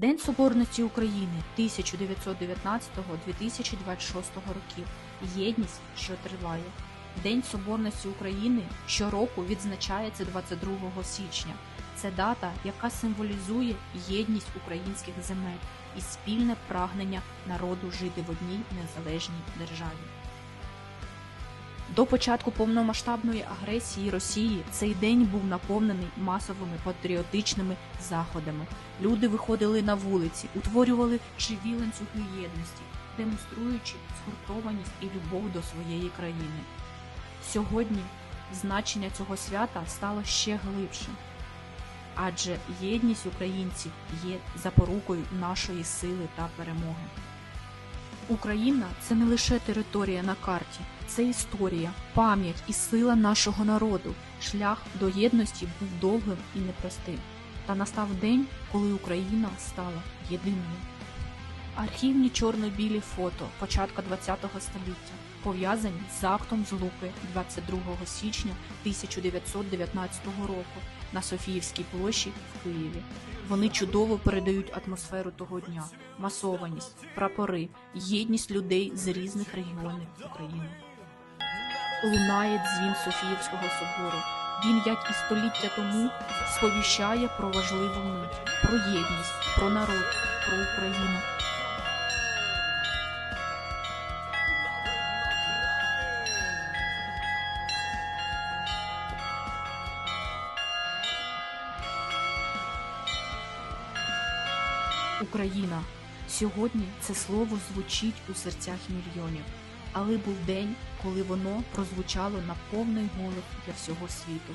День Соборності України 1919-2026 років. Єдність, що триває. День Соборності України щороку відзначається 22 січня. Це дата, яка символізує єдність українських земель і спільне прагнення народу жити в одній незалежній державі. До початку повномасштабної агресії Росії цей день був наповнений масовими патріотичними заходами. Люди виходили на вулиці, утворювали живі ланцюги єдності, демонструючи згуртованість і любов до своєї країни. Сьогодні значення цього свята стало ще глибшим, адже єдність українців є запорукою нашої сили та перемоги. Україна це не лише територія на карті, це історія, пам'ять і сила нашого народу. Шлях до єдності був довгим і непростим. Та настав день, коли Україна стала єдиною. Архівні чорно-білі фото початка ХХ століття пов'язані з актом Злуки 22 січня 1919 року на Софіївській площі в Києві. Вони чудово передають атмосферу того дня, масованість, прапори, єдність людей з різних регіонів України. Лунає дзвін Софіївського собору. Він, як і століття тому, сповіщає про важливу мить, про єдність, про народ, про Україну. Україна. Сьогодні це слово звучить у серцях мільйонів, але був день, коли воно прозвучало на повний голос для всього світу.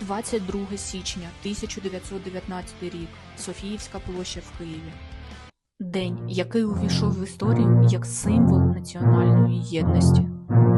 22 січня 1919 рік. Софіївська площа в Києві. День, який увійшов в історію як символ національної єдності. –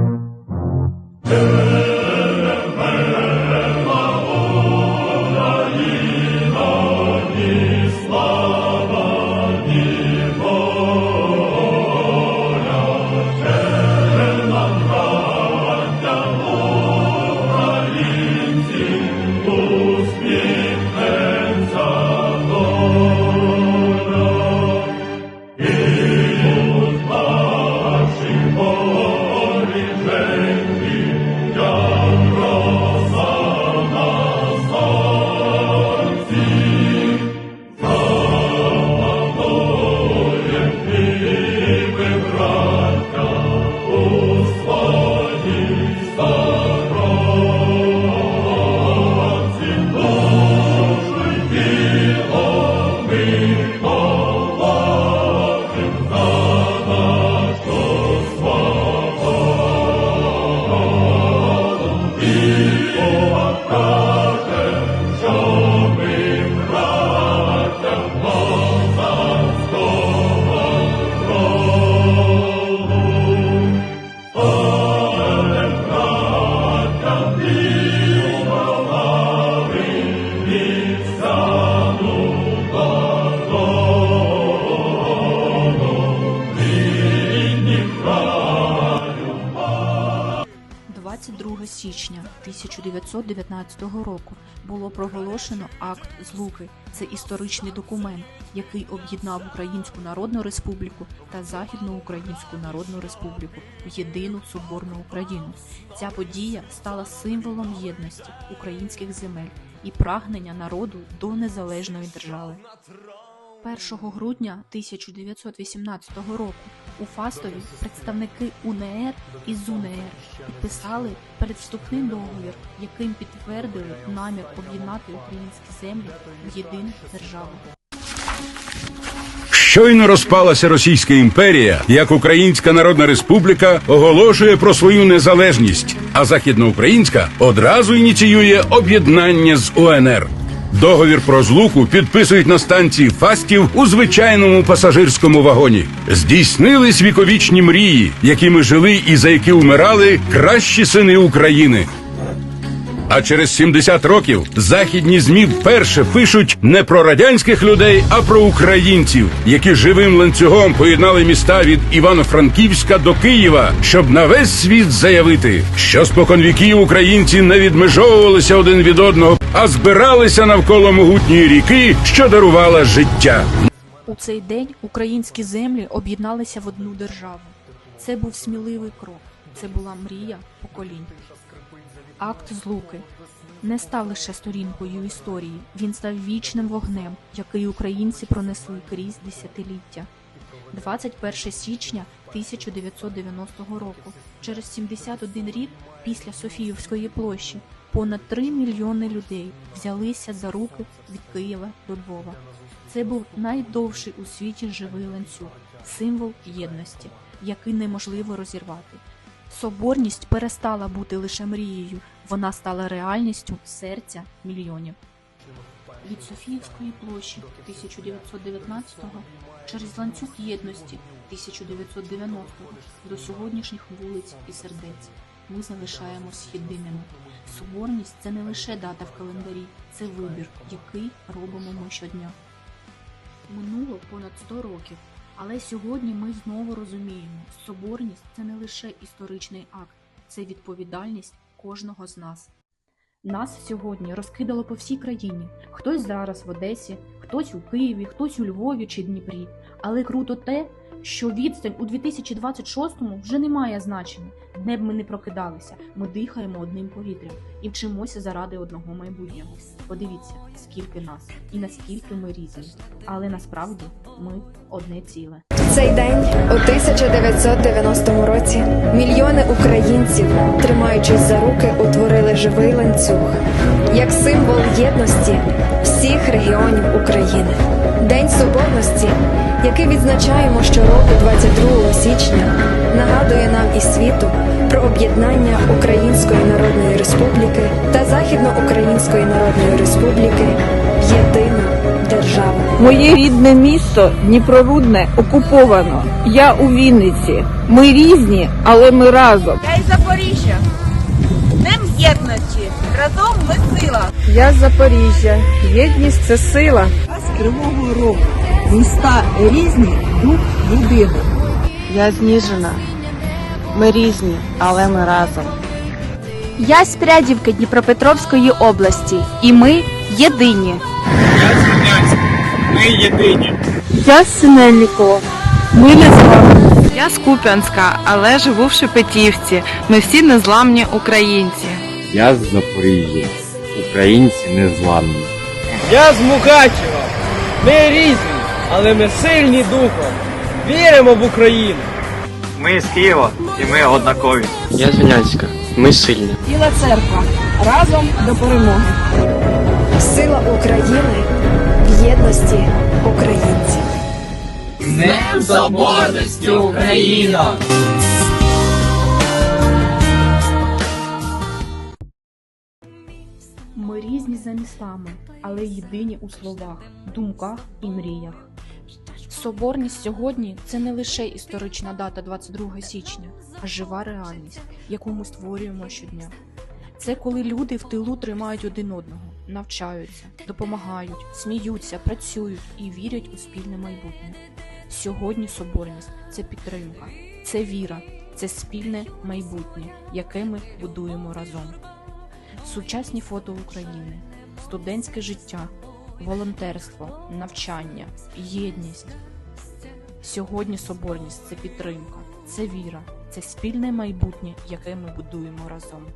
січня 1919 року було проголошено акт Злуки. Це історичний документ, який об'єднав Українську Народну Республіку та Західну Українську Народну Республіку в єдину соборну Україну. Ця подія стала символом єдності українських земель і прагнення народу до незалежної держави. 1 грудня 1918 року у Фастові представники УНР і ЗУНР підписали передвступний договір, яким підтвердили намір об'єднати українські землі в єдину державу. Щойно розпалася Російська імперія, як Українська Народна Республіка оголошує про свою незалежність, а Західноукраїнська одразу ініціює об'єднання з УНР. Договір про злуку підписують на станції Фастів у звичайному пасажирському вагоні. Здійснились віковічні мрії, якими жили і за які умирали кращі сини України. А через 70 років західні змі вперше пишуть не про радянських людей, а про українців, які живим ланцюгом поєднали міста від Івано-Франківська до Києва, щоб на весь світ заявити, що споконвіків українці не відмежовувалися один від одного, а збиралися навколо могутньої ріки, що дарувала життя. У цей день українські землі об'єдналися в одну державу. Це був сміливий крок, це була мрія поколінь. Акт злуки не став лише сторінкою історії, він став вічним вогнем, який українці пронесли крізь десятиліття. 21 січня 1990 року, через 71 рік після Софіївської площі, понад 3 мільйони людей взялися за руки від Києва до Львова. Це був найдовший у світі живий ланцюг, символ єдності, який неможливо розірвати. Соборність перестала бути лише мрією, вона стала реальністю серця мільйонів. Від Софіївської площі 1919-го через ланцюг єдності 1990-го до сьогоднішніх вулиць і сердець ми залишаємось єдиними. Соборність це не лише дата в календарі, це вибір, який робимо ми щодня. Минуло понад 100 років, але сьогодні ми знову розуміємо, соборність це не лише історичний акт, це відповідальність кожного з нас. Нас сьогодні розкидало по всій країні. Хтось зараз в Одесі, хтось у Києві, хтось у Львові чи Дніпрі. Але круто те, що відстань у 2026-му вже не має значення. Де б ми не прокидалися, ми дихаємо одним повітрям і вчимося заради одного майбутнього. Подивіться, скільки нас і наскільки ми різні. Але насправді ми одне ціле. Цей день, у 1990 році, мільйони українців, тримаючись за руки, утворили живий ланцюг як символ єдності всіх регіонів України. День Соборності, який відзначаємо щороку 22 січня, нагадує нам і світу про об'єднання Української Народної Республіки та Західноукраїнської Народної Республіки. Моє рідне місто Дніпрорудне окуповано. Я у Вінниці. Ми різні, але ми разом. Я із Запоріжжя. Днем єдності. Разом ми сила. Я з Запоріжжя. Єдність це сила. з Кривого Рогу. Міста різні, дух єдиний. Я з Ніжина. Ми різні, але ми разом. Я з Прядівки Дніпропетровської області, і ми єдині. Я з Синельникова. Ми не зламні. Я з Куп'янська, але живу в Шепетівці. Ми всі незламні українці. Я з Запоріжжя. Українці незламні. Я з Мукачева. Ми різні, але ми сильні духом. Віримо в Україну. Ми з Києва і ми однакові. Я з Вінянська. Ми сильні. Біла церква. Разом до перемоги. Сила України єдності українців. Днем Соборності Україна! Ми різні за містами, але єдині у словах, думках і мріях. Соборність сьогодні це не лише історична дата 22 січня, а жива реальність, яку ми створюємо щодня. Це коли люди в тилу тримають один одного, навчаються, допомагають, сміються, працюють і вірять у спільне майбутнє. Сьогодні соборність це підтримка, це віра, це спільне майбутнє, яке ми будуємо разом. Сучасні фото України, студентське життя, волонтерство, навчання, єдність. Сьогодні соборність це підтримка, це віра, це спільне майбутнє, яке ми будуємо разом.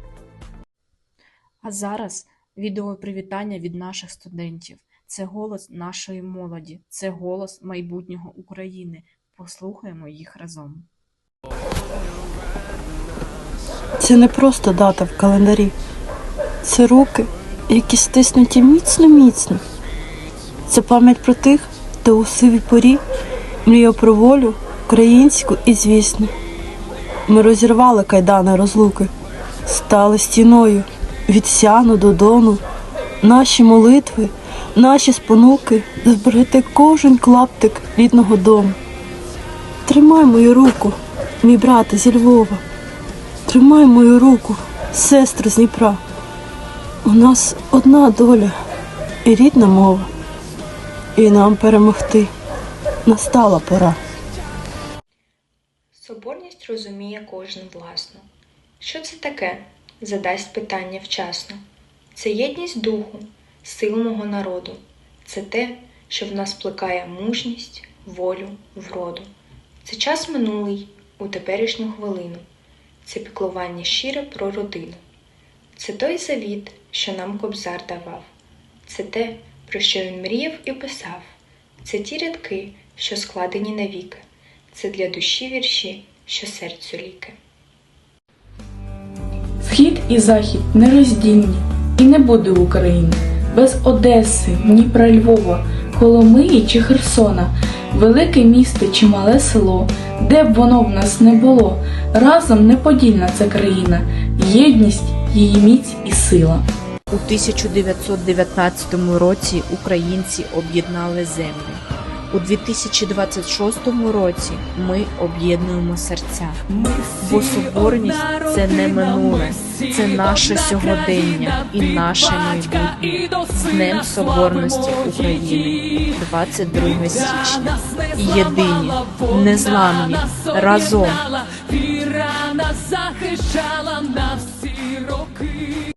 А зараз відео привітання від наших студентів. Це голос нашої молоді, це голос майбутнього України. Послухаємо їх разом. Це не просто дата в календарі. Це руки, які стиснуті міцно-міцно. Це пам'ять про тих, хто у сивій порі мріяв про волю, українську і звісну. Ми розірвали кайдани розлуки, стали стіною від сяну до дону. Наші молитви, наші спонуки зберегти кожен клаптик рідного дому. Тримай мою руку, мій брате зі Львова. Тримай мою руку, сестри з Дніпра. У нас одна доля і рідна мова. І нам перемогти настала пора. Соборність розуміє кожен власно. Що це таке? Задасть питання вчасно. Це єдність духу, сил мого народу. Це те, що в нас плекає мужність, волю, вроду. Це час минулий у теперішню хвилину. Це піклування щире про родину. Це той завіт, що нам кобзар давав. Це те, про що він мріяв і писав. Це ті рядки, що складені навіки. Це для душі вірші, що серцю ліки. І захід нероздільні, і не буде України без Одеси, Дніпра, Львова, Коломиї чи Херсона, велике місто чи мале село, де б воно в нас не було, разом неподільна ця країна, єдність, її міць і сила. У 1919 році українці об'єднали землю. У 2026 році ми об'єднуємо серця. Бо соборність це не минуле, це наше сьогодення і наше майбутнє. З Днем Соборності України, 22 січня. Єдині, незламні, разом.